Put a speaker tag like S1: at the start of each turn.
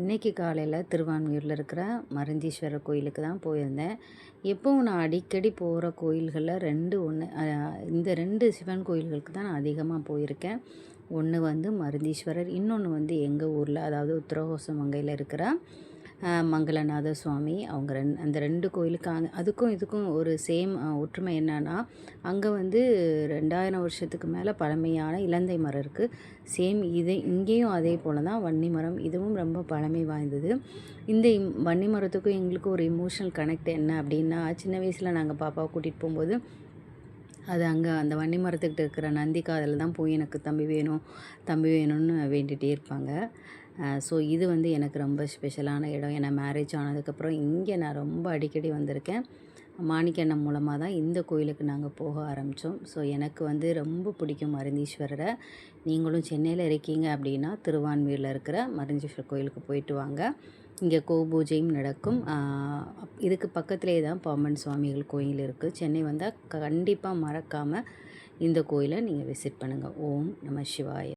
S1: இன்றைக்கி காலையில் திருவான்மியூரில் இருக்கிற மருந்தீஸ்வரர் கோயிலுக்கு தான் போயிருந்தேன். எப்போவும் நான் அடிக்கடி போகிற கோயில்களில் ரெண்டு ஒன்று இந்த ரெண்டு சிவன் கோயில்களுக்கு தான் நான் அதிகமாக போயிருக்கேன். ஒன்று வந்து மருந்தீஸ்வரர் இன்னொன்று வந்து எங்கள் ஊரில் அதாவது உத்தரகோசமங்கையில் இருக்கிற மங்களநாத சுவாமி அவங்க ரெண் அந்த ரெண்டு கோயிலுக்கு அங்கே அதுக்கும் இதுக்கும் ஒரு சேம் ஒற்றுமை என்னன்னா அங்கே வந்து ரெண்டாயிரம் வருஷத்துக்கு மேலே பழமையான இலந்தை மரம் இருக்குது சேம் இதே இங்கேயும் அதே போல் தான் வன்னி மரம். இதுவும் ரொம்ப பழமை வாய்ந்தது. இந்த வன்னி மரத்துக்கும் எங்களுக்கும் ஒரு இமோஷனல் கனெக்ட் என்ன அப்படின்னா சின்ன வயசில் நாங்கள் பாப்பாவை கூட்டிகிட்டு போகும்போது அது அங்கே அந்த வன்னி மரத்துக்கிட்ட இருக்கிற நந்தி காதில் தான் போய் எனக்கு தம்பி வேணும் தம்பி வேணும்னு வேண்டிகிட்டே இருப்பாங்க. ஸோ இது வந்து எனக்கு ரொம்ப ஸ்பெஷலான இடம். ஏன்னா மேரேஜ் ஆனதுக்கப்புறம் இங்கே நான் ரொம்ப அடிக்கடி வந்திருக்கேன். மாணிக்கண்ணம் மூலமாக தான் இந்த கோயிலுக்கு நாங்கள் போக ஆரம்பித்தோம் ஸோ எனக்கு வந்து ரொம்ப பிடிக்கும் மருந்தீஸ்வரரை நீங்களும் சென்னையில் இருக்கீங்க அப்படின்னா திருவான்மீரில் இருக்கிற மருந்தீஸ்வரர் கோயிலுக்கு போயிட்டு வாங்க. இங்கே கோபூஜையும் நடக்கும். இதுக்கு பக்கத்துலேயே தான் பாம்பன் சுவாமிகள் கோயில் இருக்குது சென்னை வந்தால் கண்டிப்பாக மறக்காமல் இந்த கோயிலை நீங்கள் விசிட் பண்ணுங்கள் ஓம் நம சிவாய.